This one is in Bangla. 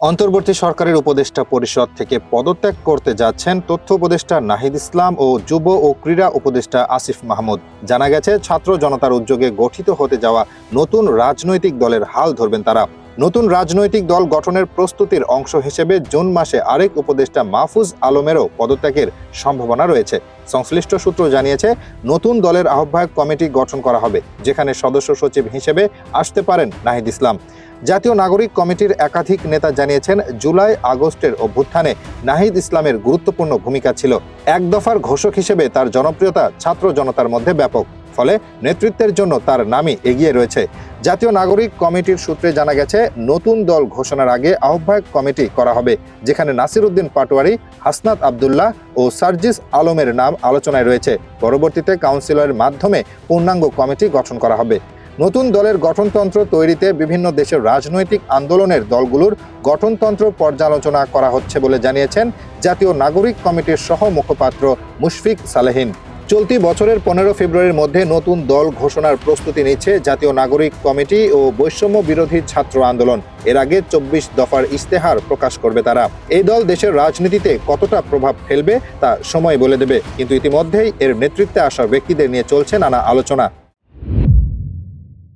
অন্তর্বর্তী সরকারের উপদেষ্টা পরিষদ থেকে পদত্যাগ করতে যাচ্ছেন তথ্য উপদেষ্টা নাহিদ ইসলাম ও যুব ও ক্রীড়া উপদেষ্টা আসিফ মাহমুদ। জানা গেছে, ছাত্র জনতার উদ্যোগে গঠিত হতে যাওয়া নতুন রাজনৈতিক দলের হাল ধরবেন তারা। নতুন রাজনৈতিক দল গঠনের প্রস্তুতির অংশ হিসেবে জুন মাসে আরেক উপদেষ্টা মাহফুজ আলমেরও পদত্যাগের সম্ভাবনা রয়েছে। সংশ্লিষ্ট সূত্র জানিয়েছে, নতুন দলের আহ্বায়ক কমিটি গঠন করা হবে, যেখানে সদস্য সচিব হিসেবে আসতে পারেন নাহিদ ইসলাম। জাতীয় নাগরিক কমিটির একাধিক নেতা জানিয়েছেন, জুলাই আগস্টের অভ্যুত্থানে নাহিদ ইসলামের গুরুত্বপূর্ণ ভূমিকা ছিল। এক দফার ঘোষক হিসেবে তার জনপ্রিয়তা ছাত্র জনতার মধ্যে ব্যাপক। ফলে নেতৃত্বের জন্য তার নামই এগিয়ে রয়েছে। জাতীয় নাগরিক কমিটির সূত্রে জানা গেছে, নতুন দল ঘোষণার আগে আহ্বায়ক কমিটি করা হবে, যেখানে নাসির উদ্দিন পাটোয়ারি, হাসনাত আবদুল্লাহ ও সার্জিস আলমের নাম আলোচনায় রয়েছে। পরবর্তীতে কাউন্সিলরের মাধ্যমে পূর্ণাঙ্গ কমিটি গঠন করা হবে। নতুন দলের গঠনতন্ত্র তৈরিতে বিভিন্ন দেশের রাজনৈতিক আন্দোলনের দলগুলোর গঠনতন্ত্র পর্যালোচনা করা হচ্ছে বলে জানিয়েছেন জাতীয় নাগরিক কমিটির সহ মুখপাত্র মুশফিক সালেহিন। চলতি বছরের পনেরো ফেব্রুয়ারির মধ্যে নতুন দল ঘোষণার প্রস্তুতি নিচ্ছে জাতীয় নাগরিক কমিটি ও বৈষম্য বিরোধী ছাত্র আন্দোলন। এর আগে চব্বিশ দফার ইস্তেহার প্রকাশ করবে তারা। এই দল দেশের রাজনীতিতে কতটা প্রভাব ফেলবে তা সময় বলে দেবে। কিন্তু ইতিমধ্যেই এর নেতৃত্বে আসা ব্যক্তিদের নিয়ে চলছে নানা আলোচনা।